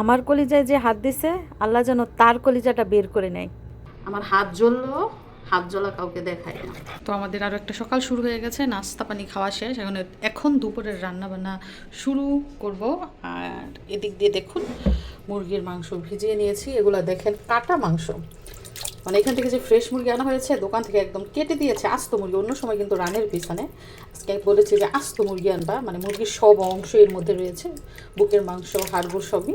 আমার কলিজায় যে হাত দিছে আল্লাহ যেন তার কলিজাটা বের করে নেয়। আমার হাত জ্বললো হাত জ্বলা কাউকে দেখায় না। তো আমাদের আরও একটা সকাল শুরু হয়ে গেছে নাস্তা পানি খাওয়া শেষ। এখন এখন দুপুরের রান্নাবান্না শুরু করব। আর এদিক দিয়ে দেখুন মুরগির মাংস ভিজিয়ে নিয়েছি। এগুলো দেখেন কাটা মাংস। মানে এখান থেকে যে ফ্রেশ মুরগি আনা হয়েছে, দোকান থেকে একদম কেটে দিয়েছে আস্ত মুরগি। অন্য সময় কিন্তু রানের পিছনে। আজকে বলেছে যে আস্ত মুরগি আনবা। মানে মুরগির সব অংশ এর মধ্যে রয়েছে। বুকের মাংস হাড়গুড় সবই।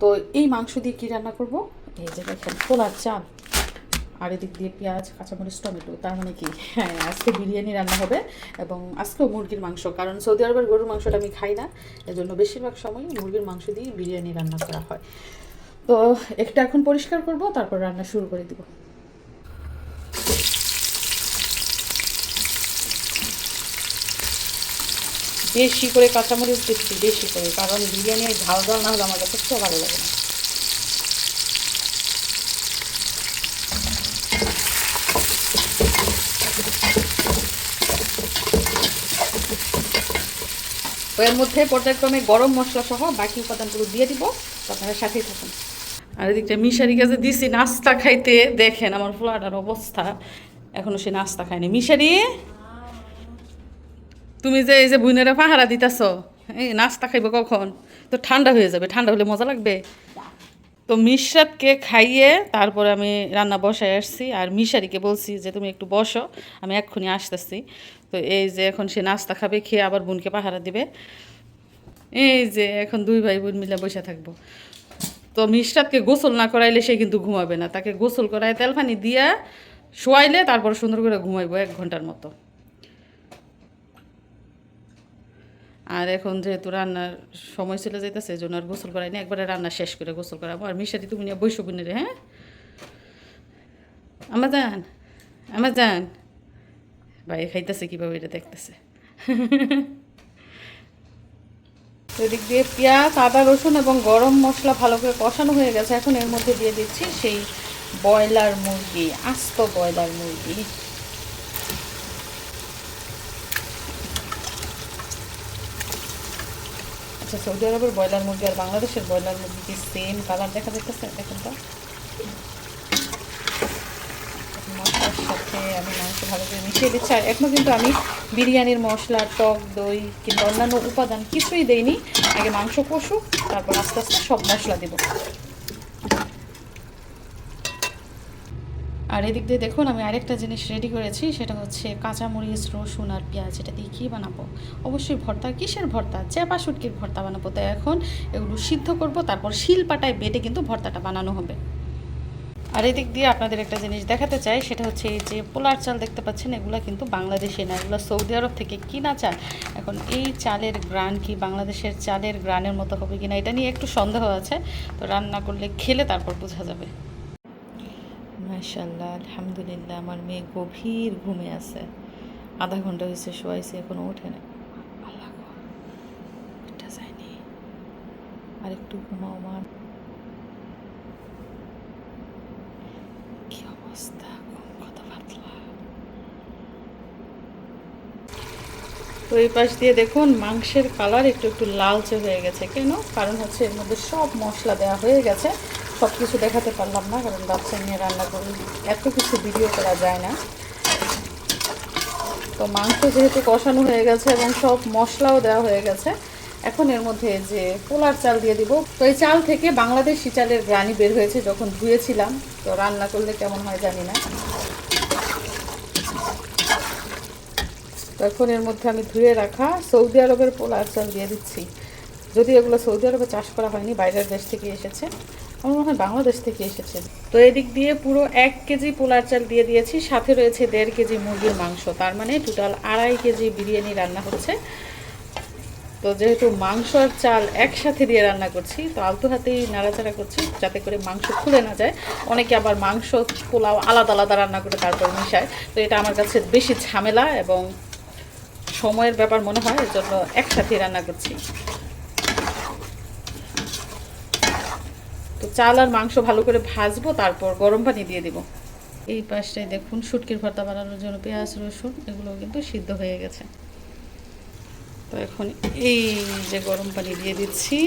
তো এই মাংস দিয়ে কী রান্না করব? এই যে দেখেন পোলার চাল। আর এদিক দিয়ে পেঁয়াজ, কাঁচামরিচ, টমেটো। তার মানে কি? হ্যাঁ আজকে বিরিয়ানি রান্না হবে এবং আজকেও মুরগির মাংস। কারণ সৌদি আরবের গরুর মাংসটা আমি খাই না। এজন্য বেশিরভাগ সময় মুরগির মাংস দিয়ে বিরিয়ানি রান্না করা হয়। তো একটা এখন পরিষ্কার করব, তারপর রান্না শুরু করে দিব। বেশি করে কাঁচামরিচ দিচ্ছি, বেশি করে, কারণ বিরিয়ানির ঝাল ঝাল না হলে আমার কাছে খুব ভালো লাগে না। এর মধ্যে পর্যায়ক্রমে গরম মশলা সহ বাকি উপাদানগুলো দিয়ে দিব আপনারা সাথেই থাকুন। আর এদিকটা মিশারি কাছে দিছি নাস্তা খাইতে, দেখেন আমার ফ্লাটার অবস্থা, এখনও সে নাস্তা খায়নি। মিশারি? তুমি যে এই যে বুইনেরা পাহারা দিতেছ, এই নাস্তা খাইবে কখন? তো ঠান্ডা হয়ে যাবে, ঠান্ডা হলে মজা লাগবে? তো মিশরাতকে খাইয়ে তারপরে আমি রান্না বসায় আসছি, আর মিশারিকে বলছি যে তুমি একটু বসো, আমি এক্ষুনি আসতেছি। তো এই যে এখন সে নাস্তা খাবে, খেয়ে আবার বোনকে পাহারা দিবে। এই যে এখন দুই ভাই বোন মিলে বসে থাকব। তো মিশরাতকে গোসল না করাইলে সে কিন্তু ঘুমাবে না। তাকে গোসল করায় তেল পানি দিয়া শোয়াইলে তারপর সুন্দর করে ঘুমাইবো এক ঘণ্টার মতো। আর এখন যেহেতু রান্নার সময় চলে যাইতেছে, এই জন্য আর গোসল করাইনি। একবারে রান্না শেষ করে গোসল করাবো। আর মিশারি তুমি নিয়ে বৈশ রে হ্যাঁ? আমার যান আমার যান। ভাই খাইতেছে কীভাবে এটা দেখতেছে। এদিক দিয়ে পেঁয়াজ, আদা, রসুন এবং গরম মশলা ভালো করে কষানো হয়ে গেছে। এখন এর মধ্যে দিয়ে দিচ্ছি সেই ব্রয়লার মুরগি, আস্ত ব্রয়লার মুরগি। আচ্ছা সৌদি আরবের ব্রয়লার মুরগি আর বাংলাদেশের ব্রয়লার মুরগি কি সেম কালার দেখা যাচ্ছে দেখেন তো। মশলার সাথে আমি মাংস ভালো করে মিশিয়ে দিচ্ছি। আর এখনও কিন্তু আমি বিরিয়ানির মশলা, টক, দই কিংবা অন্যান্য উপাদান কিছুই দেইনি। আগে মাংস কষুক, তারপর আস্তে আস্তে সব মশলা দেবো। আর এদিক দিয়ে দেখুন, আমি আরেকটা জিনিস রেডি করেছি, সেটা হচ্ছে কাঁচামরিচ, রসুন আর পেঁয়াজ। এটা দিয়ে কী বানাবো? অবশ্যই ভর্তা, কিসের ভর্তা? চেপা শুটকির ভর্তা বানাবো। তাই এখন এগুলো সিদ্ধ করব, তারপর শিল পাটায় বেটে কিন্তু ভর্তাটা বানানো হবে। আর এদিক দিয়ে আপনাদের একটা জিনিস দেখাতে চাই, সেটা হচ্ছে এই যে পোলার চাল দেখতে পাচ্ছেন, এগুলো কিন্তু বাংলাদেশে না, এগুলো সৌদি আরব থেকে কিনা চাল। এখন এই চালের গ্রান কি বাংলাদেশের চালের গ্রানের মতো হবে কিনা, এটা নিয়ে একটু সন্দেহ আছে। তো রান্না করলে খেলে তারপর বোঝা যাবে। মাশাল্লাহ আলহামদুলিল্লাহ, আমার মেয়ে গভীর ঘুমে আছে। আধা ঘণ্টা হয়েছে শোয়াইছে, এখনও ওঠে না আর একটু ঘুমাও মা। কি অবস্থা কত পাতলা। তো এই পাশ দিয়ে দেখুন, মাংসের কালার একটু একটু লালচে হয়ে গেছে। কেন? কারণ হচ্ছে এর মধ্যে সব মশলা দেওয়া হয়ে গেছে। সব কিছু দেখাতে পারলাম না, কারণ বাচ্চা নিয়ে রান্না করি। এত কিছু ভিডিও করা যায় না। তো মাংস যেহেতু কষানো হয়ে গেছে এবং সব মশলাও দেওয়া হয়ে গেছে, এখন এর মধ্যে যে পোলার চাল দিয়ে দিব। তো এই চাল থেকে বাংলাদেশি চালের গ্রানি বের হয়েছে যখন ধুয়েছিলাম। তো রান্না করলে কেমন হয় জানি না। তো এখন এর মধ্যে আমি ধুয়ে রাখা সৌদি আরবের পোলার চাল দিয়ে দিচ্ছি। যদি এগুলো সৌদি আরবে চাষ করা হয়নি, বাইরের দেশ থেকে এসেছে, আমার মনে হয় বাংলাদেশ থেকে এসেছে। তো এদিক দিয়ে পুরো এক কেজি পোলার চাল দিয়ে দিয়েছি, সাথে রয়েছে দেড় কেজি মুরগির মাংস। তার মানে টোটাল আড়াই কেজি বিরিয়ানি রান্না হচ্ছে। তো যেহেতু মাংস আর চাল একসাথে দিয়ে রান্না করছি, তো আলতু হাতেই নাড়াচাড়া করছি, যাতে করে মাংস খুলে না যায়। অনেকে আবার মাংস, পোলাও আলাদা আলাদা রান্না করে তারপর মিশায়। তো এটা আমার কাছে বেশি ঝামেলা এবং সময়ের ব্যাপার মনে হয় এর জন্য একসাথে রান্না করছি। তো চাল আর মাংস ভালো করে ভাজবো, তারপর গরম পানি দিয়ে দেবো। এই পাশটায় দেখুন, শুটকির ভর্তা বানানোর জন্য পেঁয়াজ, রসুন এগুলো কিন্তু সিদ্ধ হয়ে গেছে। তো এখন এই যে গরম পানি দিয়ে দিচ্ছি।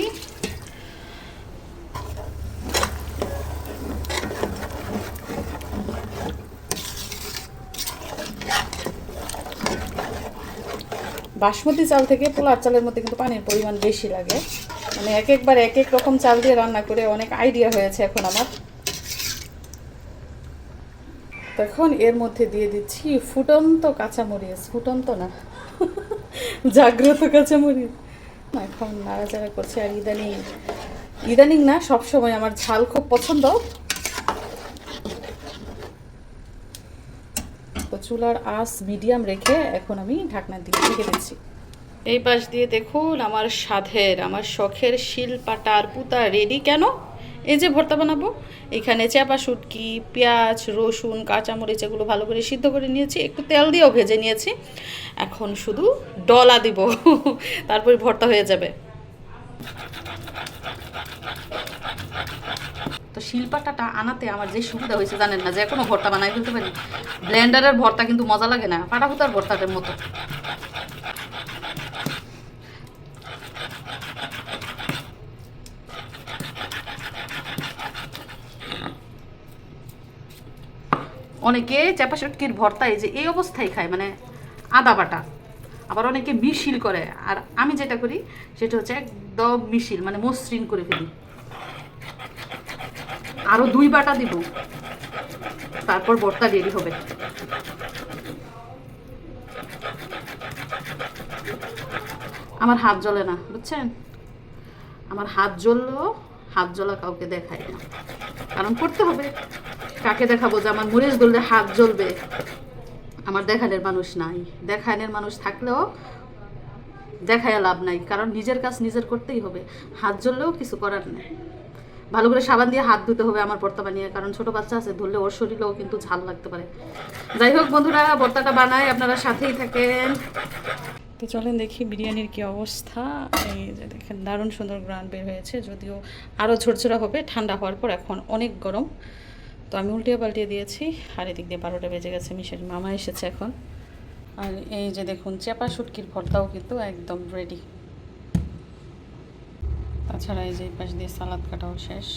বাসমতি চাল থেকে পোলার চালের মধ্যে কিন্তু পানির পরিমাণ বেশি লাগে। মানে এক একবার এক এক রকম চাল দিয়ে রান্না করে অনেক আইডিয়া হয়েছে এখন আমার। তখন এর মধ্যে দিয়ে দিচ্ছি ফুটন্ত কাঁচামরিচ, ফুটন্ত না। জাগ্রত কাঁচামরিচ। না, এখন নাড়াচাড়া করছে আর ইদানিং ইদানিং না সবসময় আমার ঝাল খুব পছন্দ। চুলার আঁচ মিডিয়াম রেখে এখন আমি ঢাকনা দিয়ে ঢেকে দিচ্ছি। এই পাশ দিয়ে দেখুন আমার স্বাদের আমার শখের শিল পাটার পুতা রেডি কেন? এই যে ভর্তা বানাবো। এখানে চাপা শুটকি, পেঁয়াজ, রসুন, কাঁচামরিচ এগুলো ভালো করে সিদ্ধ করে নিয়েছি। একটু তেল দিয়েও ভেজে নিয়েছি। এখন শুধু ডলা দিব। তারপরে ভর্তা হয়ে যাবে। তো শিলপাটাটা আনাতে আমার যে সুবিধা হয়েছে, জানেন না, যে কোনো ভর্তা বানাই ফেলতে পারি। ব্লেন্ডারের ভর্তা কিন্তু মজা লাগে না পাটা ফুতার ভর্তাটার মতো। অনেকে চাপা শুটকির ভর্তা এই যে এই অবস্থায় খায় মানে আদা বাটা, আবার অনেকে মিশিল করে, আর আমি যেটা করি সেটা হচ্ছে একদম মিশিল মানে মসৃণ করে ফেলি। আরও দুই বাটা দিব। তারপর ভর্তা রেডি হবে। আমার হাত জ্বলে না, বুঝছেন? আমার হাত জ্বললেও হাত জ্বলা কাউকে দেখায় না। কারণ করতে হবে। কাকে দেখাবো যে আমার মরিচ গললে হাত জ্বলবে? আমার দেখানের মানুষ নাই। দেখানের মানুষ থাকলেও দেখায় লাভ নাই। কারণ নিজের কাজ নিজের করতেই হবে। হাত জ্বললেও কিছু করার নেই। ভালো করে সাবান দিয়ে হাত ধুতে হবে আমার ভর্তা বানিয়ে, কারণ ছোট বাচ্চা আছে, ধরলে ওর শরীরেও কিন্তু ঝাল লাগতে পারে। যাই হোক বন্ধুরা ভর্তাটা বানায় আপনারা সাথেই থাকেন। তো চলেন দেখি বিরিয়ানির কি অবস্থা। এই যে দেখেন, দারুণ সুন্দর গ্রান বের হয়েছে, যদিও আরও ঝরঝরা হবে, ঠান্ডা হওয়ার পর এখন অনেক গরম। তো আমি উল্টিয়ে পাল্টিয়ে দিয়েছি, আর এদিক দিয়ে বারোটা বেজে গেছে, মিশের মামা এসেছে এখন। আর এই যে দেখুন, চেপা শুটকির ভর্তাও কিন্তু একদম রেডি তাছাড়া এই যে পাশ দিয়ে সালাদ কাটাও শেষ।